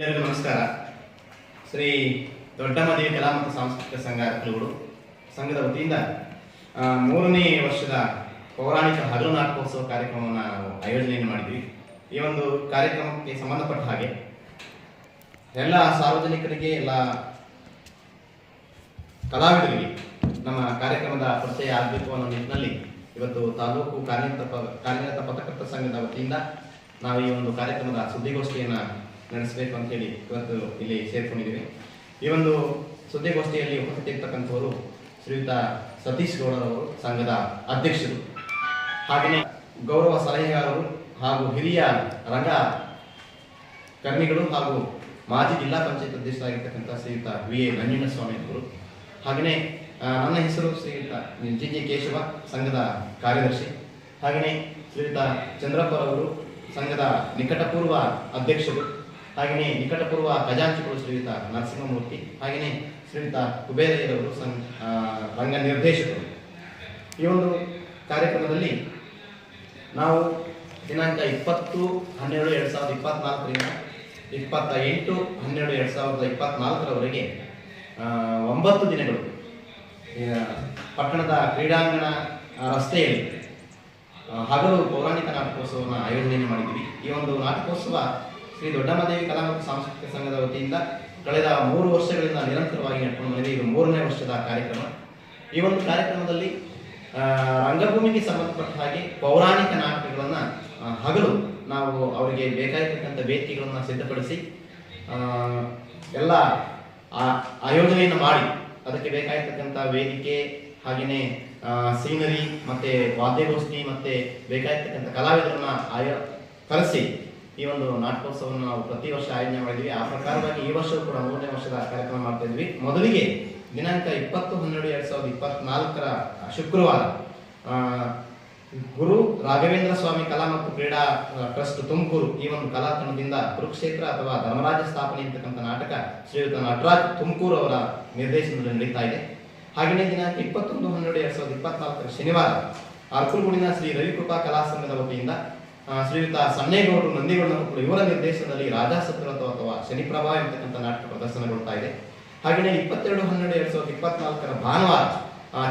ಎಲ್ಲರಿಗೂ ನಮಸ್ಕಾರ. ಶ್ರೀ ದೊಡ್ಡಮದೇವಿ ಕಲಾ ಮತ್ತು ಸಾಂಸ್ಕೃತಿಕ ಸಂಘ ಅರ್ಕಲೂರು ಸಂಘದ ವತಿಯಿಂದ ಮೂರನೇ ವರ್ಷದ ಪೌರಾಣಿಕ ಹಗಲು ನಾಟಕೋತ್ಸವ ಕಾರ್ಯಕ್ರಮವನ್ನು ನಾವು ಆಯೋಜನೆಯನ್ನು ಮಾಡಿದ್ವಿ. ಈ ಒಂದು ಕಾರ್ಯಕ್ರಮಕ್ಕೆ ಸಂಬಂಧಪಟ್ಟ ಹಾಗೆ ಎಲ್ಲ ಸಾರ್ವಜನಿಕರಿಗೆ, ಎಲ್ಲ ಕಲಾವಿದರಿಗೆ ನಮ್ಮ ಕಾರ್ಯಕ್ರಮದ ಪರಿಚಯ ಆಗಬೇಕು ಅನ್ನೋ ನಿಟ್ಟಿನಲ್ಲಿ ಇವತ್ತು ತಾಲೂಕು ಕಾರ್ಯನಿರತ ಕಾರ್ಯನಿರತ ಪತ್ರಕರ್ತ ಸಂಘದ ವತಿಯಿಂದ ನಾವು ಈ ಒಂದು ಕಾರ್ಯಕ್ರಮದ ಸುದ್ದಿಗೋಷ್ಠಿಯನ್ನು ನಡೆಸಬೇಕು ಅಂತ ಹೇಳಿ ಇವತ್ತು ಇಲ್ಲಿ ಸೇರ್ಕೊಂಡಿದ್ದೀವಿ. ಈ ಒಂದು ಸುದ್ದಿಗೋಷ್ಠಿಯಲ್ಲಿ ಉಪಸ್ಥಿತಿರ್ತಕ್ಕಂಥವರು ಶ್ರೀಯುತ ಸತೀಶ್ ಗೌಡರವರು ಸಂಘದ ಅಧ್ಯಕ್ಷರು. ಹಾಗೆಯೇ ಗೌರವ ಸಲಹೆಗಾರರು ಹಾಗೂ ಹಿರಿಯ ರಂಗ ಕರ್ಮಿಗಳು ಹಾಗೂ ಮಾಜಿ ಜಿಲ್ಲಾ ಪಂಚಾಯತ್ ಅಧ್ಯಕ್ಷರಾಗಿರ್ತಕ್ಕಂಥ ಶ್ರೀಯುತ ವಿ ಎ ನಂಜುಂಡಸ್ವಾಮಿ ಅವರು. ಹಾಗೆಯೇ ನನ್ನ ಹೆಸರು ಶ್ರೀಯುತ ಜಿ ಜಿ ಕೇಶವ, ಸಂಘದ ಕಾರ್ಯದರ್ಶಿ. ಹಾಗೆಯೇ ಶ್ರೀಯುತ ಚಂದ್ರಪ್ಪರವರು ಸಂಘದ ನಿಕಟಪೂರ್ವ ಅಧ್ಯಕ್ಷರು. ಹಾಗೆಯೇ ನಿಕಟಪೂರ್ವ ಖಜಾಂಚಿಗಳು ಶ್ರೀಯುತ ನರಸಿಂಹಮೂರ್ತಿ, ಹಾಗೆಯೇ ಶ್ರೀಯುತ ಕುಬೇರಯ್ಯರವರು ಸಂ ರಂಗ ನಿರ್ದೇಶಕರು. ಈ ಒಂದು ಕಾರ್ಯಕ್ರಮದಲ್ಲಿ ನಾವು ದಿನಾಂಕ ಇಪ್ಪತ್ತು ಹನ್ನೆರಡು ಎರಡು ಸಾವಿರದ ಇಪ್ಪತ್ನಾಲ್ಕರಿಂದ ಇಪ್ಪತ್ತ ಎಂಟು ಹನ್ನೆರಡು ಎರಡು ಸಾವಿರದ ಇಪ್ಪತ್ನಾಲ್ಕರವರೆಗೆ ಒಂಬತ್ತು ದಿನಗಳು ಪಟ್ಟಣದ ಕ್ರೀಡಾಂಗಣ ರಸ್ತೆಯಲ್ಲಿ ಹಗಲು ಪೌರಾಣಿಕ ನಾಟಕೋತ್ಸವವನ್ನು ಆಯೋಜನೆ ಮಾಡಿದ್ದೀವಿ. ಈ ಒಂದು ನಾಟಕೋತ್ಸವ ಶ್ರೀ ದೊಡ್ಡಮ್ಮದೇವಿ ಕಲಾ ಮತ್ತು ಸಾಂಸ್ಕೃತಿಕ ಸಂಘದ ವತಿಯಿಂದ ಕಳೆದ ಮೂರು ವರ್ಷಗಳಿಂದ ನಿರಂತರವಾಗಿ ನಡ್ಕೊಂಡು ಬಂದಿದೆ. ಇದು ಮೂರನೇ ವರ್ಷದ ಕಾರ್ಯಕ್ರಮ. ಈ ಒಂದು ಕಾರ್ಯಕ್ರಮದಲ್ಲಿ ರಂಗಭೂಮಿಗೆ ಸಂಬಂಧಪಟ್ಟ ಹಾಗೆ ಪೌರಾಣಿಕ ನಾಟಕಗಳನ್ನು ಹಗಲು ನಾವು ಅವರಿಗೆ ಬೇಕಾಗಿರ್ತಕ್ಕಂಥ ವೇದಿಕೆಗಳನ್ನು ಸಿದ್ಧಪಡಿಸಿ ಎಲ್ಲ ಆಯೋಜನೆಯನ್ನು ಮಾಡಿ ಅದಕ್ಕೆ ಬೇಕಾಗಿರ್ತಕ್ಕಂಥ ವೇದಿಕೆ ಹಾಗೆಯೇ ಸೀನರಿ ಮತ್ತು ವಾದ್ಯಗೋಷ್ಠಿ ಮತ್ತೆ ಬೇಕಾಗಿರ್ತಕ್ಕಂಥ ಕಲಾವಿದರನ್ನ ಆಯೋ, ಕರೆಸಿ ಈ ಒಂದು ನಾಟಕೋತ್ಸವವನ್ನು ನಾವು ಪ್ರತಿ ವರ್ಷ ಆಯೋಜನೆ ಮಾಡಿದ್ವಿ. ಆ ಪ್ರಕಾರವಾಗಿ ಈ ವರ್ಷವೂ ಕೂಡ ಮೂರನೇ ವರ್ಷದ ಕಾರ್ಯಕ್ರಮ ಮಾಡ್ತಾ ಇದ್ವಿ. ಮೊದಲಿಗೆ ದಿನಾಂಕ ಇಪ್ಪತ್ತು ಹನ್ನೆರಡು ಎರಡ್ ಸಾವಿರದ ಇಪ್ಪತ್ನಾಲ್ಕರ ಶುಕ್ರವಾರ ಗುರು ರಾಘವೇಂದ್ರ ಸ್ವಾಮಿ ಕಲಾ ಮತ್ತು ಕ್ರೀಡಾ ಟ್ರಸ್ಟ್ ತುಮಕೂರು ಈ ಒಂದು ಕಲಾತಂಡದಿಂದ ಕುರುಕ್ಷೇತ್ರ ಅಥವಾ ಧರ್ಮರಾಜ ಸ್ಥಾಪನೆ ಅಂತಕ್ಕಂಥ ನಾಟಕ ಶ್ರೀಯುತ ನಟರಾಜ್ ತುಮಕೂರು ಅವರ ನಿರ್ದೇಶನದಲ್ಲಿ ನಡೀತಾ ಇದೆ. ಹಾಗೆಯೇ ದಿನಾಂಕ ಇಪ್ಪತ್ತೊಂದು ಹನ್ನೆರಡು ಎರಡ್ ಸಾವಿರದ ಇಪ್ಪತ್ನಾಲ್ಕರ ಶನಿವಾರ, ಅರ್ಕುಲ್ಗೂಡಿನ ಶ್ರೀ ರವಿಕೃಪಾ ಕಲಾ ಸಂಘದ ವತಿಯಿಂದ ಶ್ರೀಯುತ ಸನ್ನೇಗೌಡರು ನಂದಿಗೌಡ ಮಕ್ಕಳು ಇವರ ನಿರ್ದೇಶನದಲ್ಲಿ ರಾಜಾ ಸತ್ರತ್ವ ಅಥವಾ ಶನಿಪ್ರಭಾ ಎಂತಕ್ಕಂಥ ನಾಟಕ ಪ್ರದರ್ಶನಗೊಳ್ತಾ ಇದೆ. ಹಾಗೆಯೇ ಇಪ್ಪತ್ತೆರಡು ಹನ್ನೆರಡು ಎರಡ್ ಸಾವಿರದ ಇಪ್ಪತ್ನಾಲ್ಕರ ಭಾನುವಾರ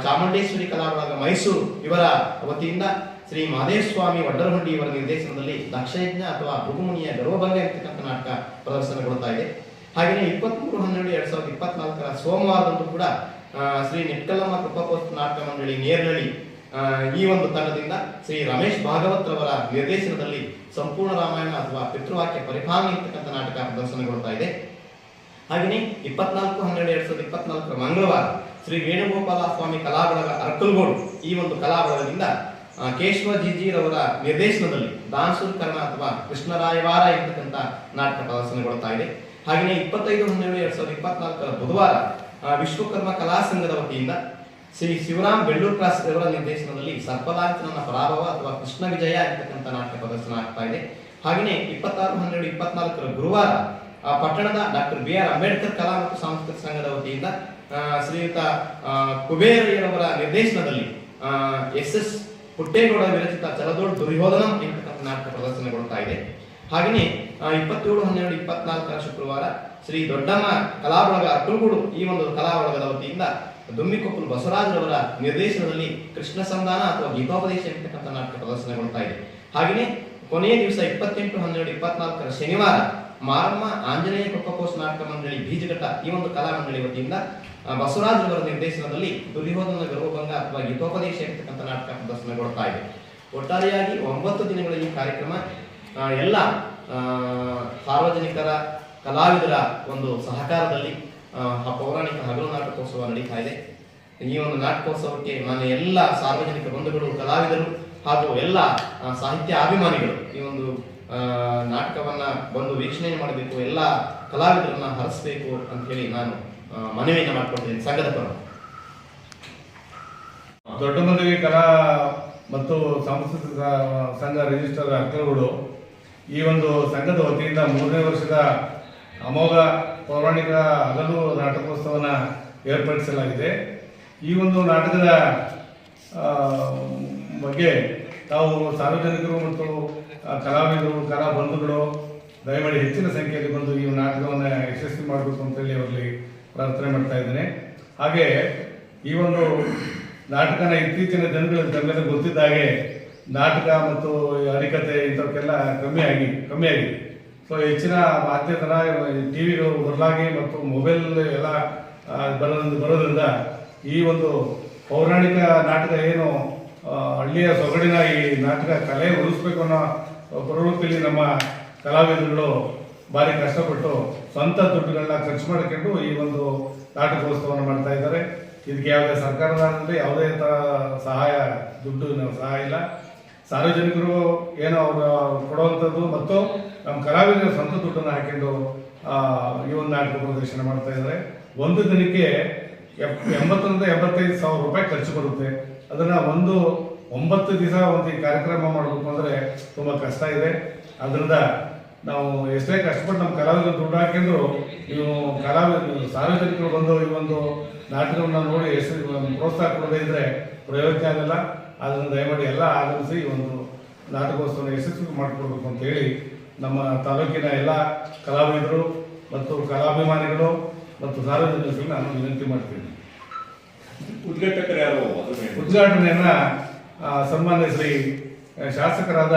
ಚಾಮುಂಡೇಶ್ವರಿ ಕಲಾವಿದ ಮೈಸೂರು ಇವರ ವತಿಯಿಂದ ಶ್ರೀ ಮಹದೇವ ಸ್ವಾಮಿ ವಡ್ಡರಹುಂಡಿ ಇವರ ನಿರ್ದೇಶನದಲ್ಲಿ ದಕ್ಷಯಜ್ಞ ಅಥವಾ ಭೃಗುಮುನಿಯ ಗರ್ವಭಂಗ ಎಂತಕ್ಕಂಥ ನಾಟಕ ಪ್ರದರ್ಶನಗೊಳ್ತಾ ಇದೆ. ಹಾಗೆಯೇ ಇಪ್ಪತ್ಮೂರು ಹನ್ನೆರಡು ಎರಡ್ ಸಾವಿರದ ಇಪ್ಪತ್ನಾಲ್ಕರ ಸೋಮವಾರದಂದು ಕೂಡ ಶ್ರೀ ನಿಟ್ಕಲ್ಲಮ್ಮ ಕೃಪಾಪೋಸ್ತ ನಾಟಕ ಮಂಡಳಿ ನೇರ್ನಳ್ಳಿ ಆ, ಈ ಒಂದು ತಂಡದಿಂದ ಶ್ರೀ ರಮೇಶ್ ಭಾಗವತ್ ರವರ ನಿರ್ದೇಶನದಲ್ಲಿ ಸಂಪೂರ್ಣ ರಾಮಾಯಣ ಅಥವಾ ಪಿತೃವಾಕ್ಯ ಪರಿಪಾಲನೆ ಇರ್ತಕ್ಕಂಥ ನಾಟಕ ಪ್ರದರ್ಶನಗೊಳ್ತಾ ಇದೆ. ಹಾಗೆಯೇ ಇಪ್ಪತ್ನಾಲ್ಕು ಹನ್ನೆರಡು ಎರಡ್ ಸಾವಿರದ ಇಪ್ಪತ್ನಾಲ್ಕರ ಮಂಗಳವಾರ ಶ್ರೀ ವೇಣುಗೋಪಾಲ ಸ್ವಾಮಿ ಕಲಾಬಳಗ ಅರ್ಕಲ್ಗೋಡು ಈ ಒಂದು ಕಲಾಬಳಗದಿಂದ ಕೇಶವ ಜಿಜಿರವರ ನಿರ್ದೇಶನದಲ್ಲಿ ದಾನ್ಸೂರ್ ಕರ್ಣ ಅಥವಾ ಕೃಷ್ಣರಾಯವಾರ ಇರ್ತಕ್ಕಂಥ ನಾಟಕ ಪ್ರದರ್ಶನಗೊಳ್ತಾ ಇದೆ. ಹಾಗೆಯೇ ಇಪ್ಪತ್ತೈದು ಹನ್ನೆರಡು ಎರಡ್ ಸಾವಿರದ ಇಪ್ಪತ್ನಾಲ್ಕರ ಬುಧವಾರ ವಿಶ್ವಕರ್ಮ ಕಲಾ ಸಂಘದ ವತಿಯಿಂದ ಶ್ರೀ ಶಿವರಾಮ್ ಬೆಳ್ಳೂರ್ ಕ್ರಾಸ್ ಅವರ ನಿರ್ದೇಶನದಲ್ಲಿ ಸರ್ಪಲಾಂಚನ ಪರಾಭವ ಅಥವಾ ಕೃಷ್ಣ ವಿಜಯ ಆಗಿರ್ತಕ್ಕಂಥ ನಾಟಕ ಪ್ರದರ್ಶನ ಆಗ್ತಾ ಇದೆ. ಹಾಗೆಯೇ ಇಪ್ಪತ್ತಾರು ಹನ್ನೆರಡು ಇಪ್ಪತ್ನಾಲ್ಕರ ಗುರುವಾರ ಪಟ್ಟಣದ ಡಾಕ್ಟರ್ ಬಿ ಆರ್ ಅಂಬೇಡ್ಕರ್ ಕಲಾ ಮತ್ತು ಸಾಂಸ್ಕೃತಿಕ ಸಂಘದ ವತಿಯಿಂದ ಶ್ರೀಯುತ ಕುಬೇರಯ್ಯನವರ ನಿರ್ದೇಶನದಲ್ಲಿ ಎಸ್ ಎಸ್ ಪುಟ್ಟೇಗೌಡ ವಿರಚಿತ ಚಲದೋಳ್ ದುರ್ಯೋಧನಂ ಎಂಬತಕ್ಕಂಥ ನಾಟಕ ಪ್ರದರ್ಶನಗೊಳ್ತಾ ಇದೆ. ಹಾಗೆಯೇ ಇಪ್ಪತ್ತೇಳು ಹನ್ನೆರಡು ಇಪ್ಪತ್ನಾಲ್ಕರ ಶುಕ್ರವಾರ ಶ್ರೀ ದೊಡ್ಡಮ್ಮ ಕಲಾಬಳಗ ಅಕ್ಕಲ್ಗೂಡು ಈ ಒಂದು ಕಲಾಬಳಗದ ವತಿಯಿಂದ ದುಮ್ಮಿಕೊಪ್ಪಲು ಬಸವರಾಜರವರ ನಿರ್ದೇಶನದಲ್ಲಿ ಕೃಷ್ಣ ಸಂಧಾನ ಅಥವಾ ಗೀತೋಪದೇಶ ಎಂಬತಕ್ಕಂಥ ನಾಟಕ ಪ್ರದರ್ಶನಗೊಳ್ತಾ ಇದೆ. ಹಾಗೆಯೇ ಕೊನೆಯ ದಿವಸ ಇಪ್ಪತ್ತೆಂಟು ಹನ್ನೆರಡು ಇಪ್ಪತ್ನಾಲ್ಕರ ಶನಿವಾರ ಮಾರಮ್ಮ ಆಂಜನೇಯ ಕೊಪ್ಪಕೋಸ್ ನಾಟಕ ಮಂಡಳಿ ಬೀಜಘಟ್ಟ ಈ ಒಂದು ಕಲಾ ಮಂಡಳಿ ವತಿಯಿಂದ ಬಸವರಾಜರವರ ನಿರ್ದೇಶನದಲ್ಲಿ ದುರ್ಯೋಧನ ಗರ್ವಭಂಗ ಅಥವಾ ಗೀತೋಪದೇಶ ಎಂಬತಕ್ಕಂಥ ನಾಟಕ ಪ್ರದರ್ಶನಗೊಳ್ತಾ ಇದೆ. ಒಟ್ಟಾರೆಯಾಗಿ ಒಂಬತ್ತು ದಿನಗಳ ಈ ಕಾರ್ಯಕ್ರಮ ಎಲ್ಲ ಸಾರ್ವಜನಿಕರ, ಕಲಾವಿದರ ಒಂದು ಸಹಕಾರದಲ್ಲಿ ಆ, ಪೌರಾಣಿಕ ಹಗಲು ನಾಟಕೋತ್ಸವ ನಡೀತಾ ಇದೆ. ಈ ಒಂದು ನಾಟಕೋತ್ಸವಕ್ಕೆ ನಾನು ಎಲ್ಲ ಸಾರ್ವಜನಿಕ ಬಂಧುಗಳು ಕಲಾವಿದರು ಹಾಗೂ ಎಲ್ಲ ಸಾಹಿತ್ಯ ಅಭಿಮಾನಿಗಳು ಈ ಒಂದು ನಾಟಕವನ್ನ ಬಂದು ವೀಕ್ಷಣೆ ಮಾಡಬೇಕು ಎಲ್ಲ ಕಲಾವಿದರನ್ನ ಹರಿಸಬೇಕು ಅಂತ ಹೇಳಿ ನಾನು ಮನವಿಯನ್ನು ಮಾಡ್ಕೊಳ್ತೀನಿ ಸಂಘದ ಪರ. ದೊಡ್ಡ ಮದುವೆ ಕಲಾ ಮತ್ತು ಸಾಂಸ್ಕೃತಿಕ ಸಂಘ ರಿಜಿಸ್ಟರ್ ಅಕ್ಕಲಗೂಡು ಈ ಒಂದು ಸಂಘದ ವತಿಯಿಂದ ಮೂರನೇ ವರ್ಷದ ಅಮೋಘ ಪೌರಾಣಿಕ ಹಗಲು ನಾಟಕೋತ್ಸವನ ಏರ್ಪಡಿಸಲಾಗಿದೆ. ಈ ಒಂದು ನಾಟಕದ ಬಗ್ಗೆ ತಾವು ಸಾರ್ವಜನಿಕರು ಮತ್ತು ಕಲಾವಿದರು ಕಲಾ ಬಂಧುಗಳು ದಯಮಾಡಿ ಹೆಚ್ಚಿನ ಸಂಖ್ಯೆಯಲ್ಲಿ ಬಂದು ಈ ನಾಟಕವನ್ನು ಯಶಸ್ವಿ ಮಾಡಬೇಕು ಅಂತೇಳಿ ಅವರಲ್ಲಿ ಪ್ರಾರ್ಥನೆ ಮಾಡ್ತಾ ಇದ್ದೇನೆ. ಹಾಗೆ ಈ ಒಂದು ನಾಟಕನ ಇತ್ತೀಚಿನ ಜನಗಳು ತಮ್ಮೆಲ್ಲ ಗೊತ್ತಿದ್ದ ಹಾಗೆ ನಾಟಕ ಮತ್ತು ಹರಿಕತೆ ಇಂಥವಕ್ಕೆಲ್ಲ ಕಮ್ಮಿಯಾಗಿ ಕಮ್ಮಿಯಾಗಿದೆ ಸೊ ಹೆಚ್ಚಿನ ಮಾಧ್ಯಮದ ಟಿ ವಿಗಳು ಬದಲಾಗಿ ಮತ್ತು ಮೊಬೈಲ್ ಎಲ್ಲ ಬರೋದ್ರಿಂದ ಬರೋದ್ರಿಂದ ಈ ಒಂದು ಪೌರಾಣಿಕ ನಾಟಕ ಏನು ಹಳ್ಳಿಯ ಸೊಗಡಿನ ಈ ನಾಟಕ ಕಲೆ ಉಳಿಸ್ಬೇಕು ಅನ್ನೋ ಪ್ರವೃತ್ತಿಯಲ್ಲಿ ನಮ್ಮ ಕಲಾವಿದರುಗಳು ಭಾರಿ ಕಷ್ಟಪಟ್ಟು ಸ್ವಂತ ದುಡ್ಡುಗಳನ್ನ ಖರ್ಚು ಮಾಡಿಕೊಂಡು ಈ ಒಂದು ನಾಟಕೋತ್ಸವವನ್ನು ಮಾಡ್ತಾ ಇದ್ದಾರೆ. ಇದಕ್ಕೆ ಯಾವುದೇ ಸರ್ಕಾರದಲ್ಲಿ ಯಾವುದೇ ಥರ ಸಹಾಯ, ದುಡ್ಡು ಸಹಾಯ ಇಲ್ಲ. ಸಾರ್ವಜನಿಕರು ಏನೋ ಅವರು ಕೊಡುವಂಥದ್ದು ಮತ್ತು ನಮ್ಮ ಕಲಾವಿದರ ಸ್ವಂತ ದುಡ್ಡನ್ನು ಹಾಕೊಂಡು ಈ ಒಂದು ನಾಟಕ ಪ್ರದರ್ಶನ ಮಾಡ್ತಾ ಇದ್ದಾರೆ. ಒಂದು ದಿನಕ್ಕೆ ಎಪ್- ಎಂಬತ್ತರಿಂದ ಎಂಬತ್ತೈದು ಸಾವಿರ ರೂಪಾಯಿ ಖರ್ಚು ಬರುತ್ತೆ. ಅದನ್ನು ಒಂದು ಒಂಬತ್ತು ದಿವಸ ಒಂದು ಈ ಕಾರ್ಯಕ್ರಮ ಮಾಡಬೇಕು ಅಂದರೆ ತುಂಬ ಕಷ್ಟ ಇದೆ. ಅದರಿಂದ ನಾವು ಎಷ್ಟೇ ಕಷ್ಟಪಟ್ಟು ನಮ್ಮ ಕಲಾವಿದರು ದುಡ್ಡು ಹಾಕಿದ್ರು ಇವು ಕಲಾವಿದರು ಸಾರ್ವಜನಿಕರು ಬಂದು ಈ ಒಂದು ನಾಟಕವನ್ನು ನೋಡಿ ಎಷ್ಟು, ಪ್ರೋತ್ಸಾಹ ಕೊಡದೇ ಇದ್ದರೆ ಪ್ರಯೋಜನ ಆಗಲ್ಲ. ಅದನ್ನು ದಯಮಾಡಿ ಎಲ್ಲ ಆಗಮಿಸಿ ಒಂದು ನಾಟಕೋತ್ಸವ ಯಶಸ್ವಿ ಮಾಡಿಕೊಡ್ಬೇಕು ಅಂತ ಹೇಳಿ ನಮ್ಮ ತಾಲೂಕಿನ ಎಲ್ಲ ಕಲಾವಿದರು ಮತ್ತು ಕಲಾಭಿಮಾನಿಗಳು ಮತ್ತು ಸಾರ್ವಜನಿಕರು ನಾನು ವಿನಂತಿ ಮಾಡ್ತೀನಿ. ಉದ್ಘಾಟಕರು ಯಾರು? ಉದ್ಘಾಟನೆಯನ್ನ ಸನ್ಮಾನ್ಯ ಶ್ರೀ ಶಾಸಕರಾದ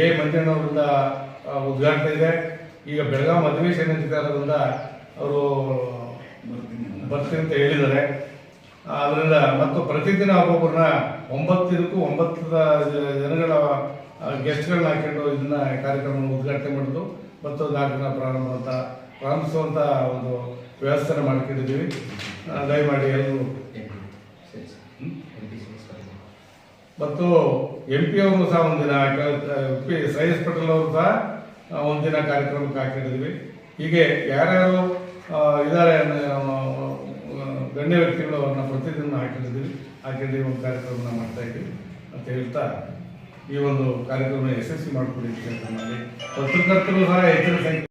ಎ. ಮಂಜಣ್ಣವರಿಂದ ಉದ್ಘಾಟನೆ ಇದೆ. ಈಗ ಬೆಳಗಾವಿ ಅಧಿವೇಶನ ಅಧಿಕಾರದಿಂದ ಅವರು ಬರ್ತೀನಿ ಅಂತ ಹೇಳಿದ್ದಾರೆ. ಅದರಿಂದ ಮತ್ತು ಪ್ರತಿದಿನ ಒಬ್ಬೊಬ್ಬರನ್ನ ಒಂಬತ್ತು ದಿನಕ್ಕೂ ಒಂಬತ್ತು ಜನಗಳ ಗೆಸ್ಟ್ಗಳನ್ನ ಹಾಕೊಂಡು ಇದನ್ನ ಕಾರ್ಯಕ್ರಮ ಉದ್ಘಾಟನೆ ಮಾಡೋದು. ಮತ್ತು ನಾಟಕ ಪ್ರಾರಂಭ ಅಂತ ಪ್ರಾರಂಭಿಸುವಂತ ಒಂದು ವ್ಯವಸ್ಥೆನ ಮಾಡ್ಕೊಂಡಿದ್ದೀವಿ. ದಯಮಾಡಿ ಎಲ್ಲರೂ ಮತ್ತು ಎಂ ಪಿ ಅವರು ಸಹ ಒಂದಿನ ಪಿ, ಸೈಯದ್ ಪಟೇಲ್ ಅವರು ಸಹ ಒಂದಿನ ಕಾರ್ಯಕ್ರಮಕ್ಕೆ ಹಾಕಿದ್ದೀವಿ ಹೀಗೆ ಯಾರ್ಯಾರು ಇದ್ದಾರೆ ಗಣ್ಯ ವ್ಯಕ್ತಿಗಳು ಅವ್ರನ್ನ ಪ್ರತಿದಿನ ಹಾಕಿದ್ದೀವಿ ಹಾಕಿದ್ದೀವಿ ಒಂದು ಕಾರ್ಯಕ್ರಮನ ಮಾಡ್ತಾ ಇದ್ದೀವಿ ಅಂತ ಹೇಳ್ತಾ ಈ ಒಂದು ಕಾರ್ಯಕ್ರಮ ಯಶಸ್ವಿ ಮಾಡಿಕೊಡಿ ಅಂತ ಪತ್ರಕರ್ತರು ಸಹ ಹೆಚ್ಚಿನ ಸಂಖ್ಯೆ